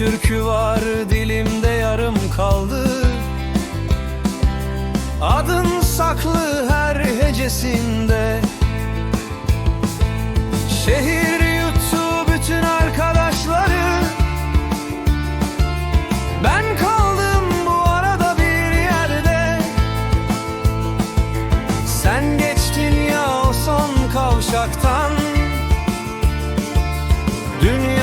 türkü var dilimde yarım kaldı. Adın saklı her hecesinde. Şehir yuttu bütün arkadaşları. Ben kaldım bu arada bir yerde. Sen geçtin ya o son kavşaktan. Dünya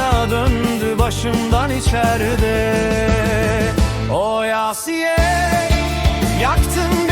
başımdan içeride. O Yasiye Yaktın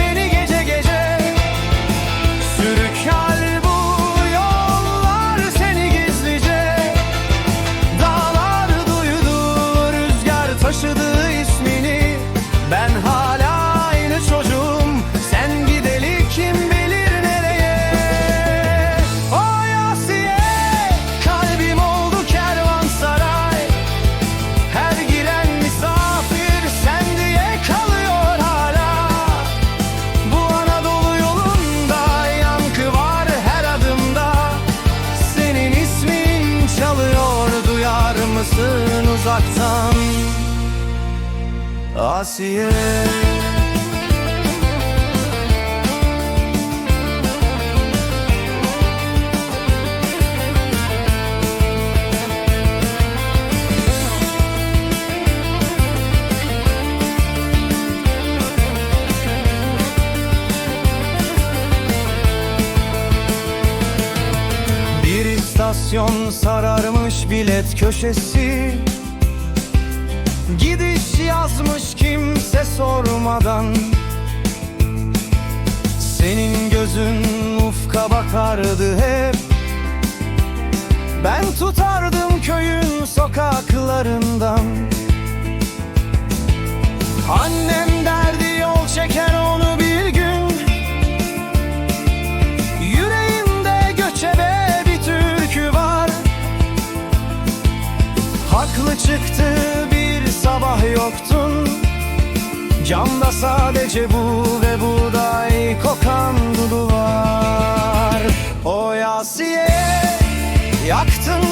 duyar mısın uzaktan Asiye istasyon sararmış bilet köşesi. Gidiş yazmış kimse sormadan. Senin gözün ufka bakardı hep. Ben tutardım köyün sokaklarından. Annem Haklı çıktı bir sabah yoktun. Camda sadece bu ve buğday kokan dudu var. O Yasiye Yaktın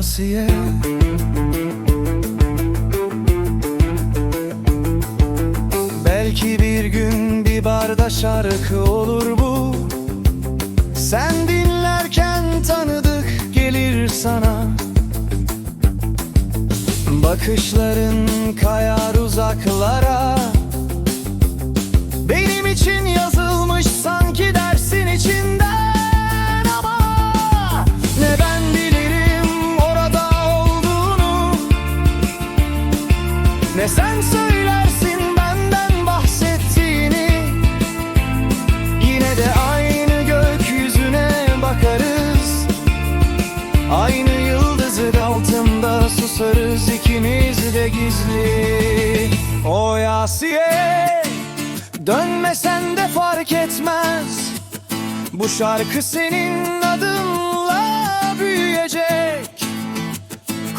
Asiye. Belki bir gün bir barda şarkı olur bu. Sen dinlerken tanıdık gelir sana. Bakışların kayar uzaklara. Benim için yazılmış Dönmesen de fark etmez. Bu şarkı senin adınla büyüyecek.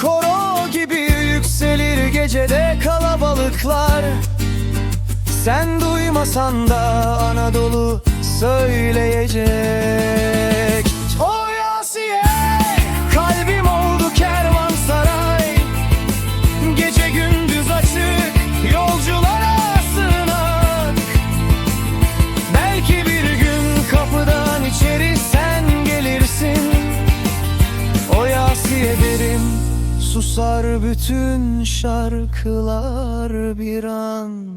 Koro gibi yükselir gecede kalabalıklar. Sen duymasan da Anadolu söyleyecek Yasiye derim Susar bütün şarkılar bir an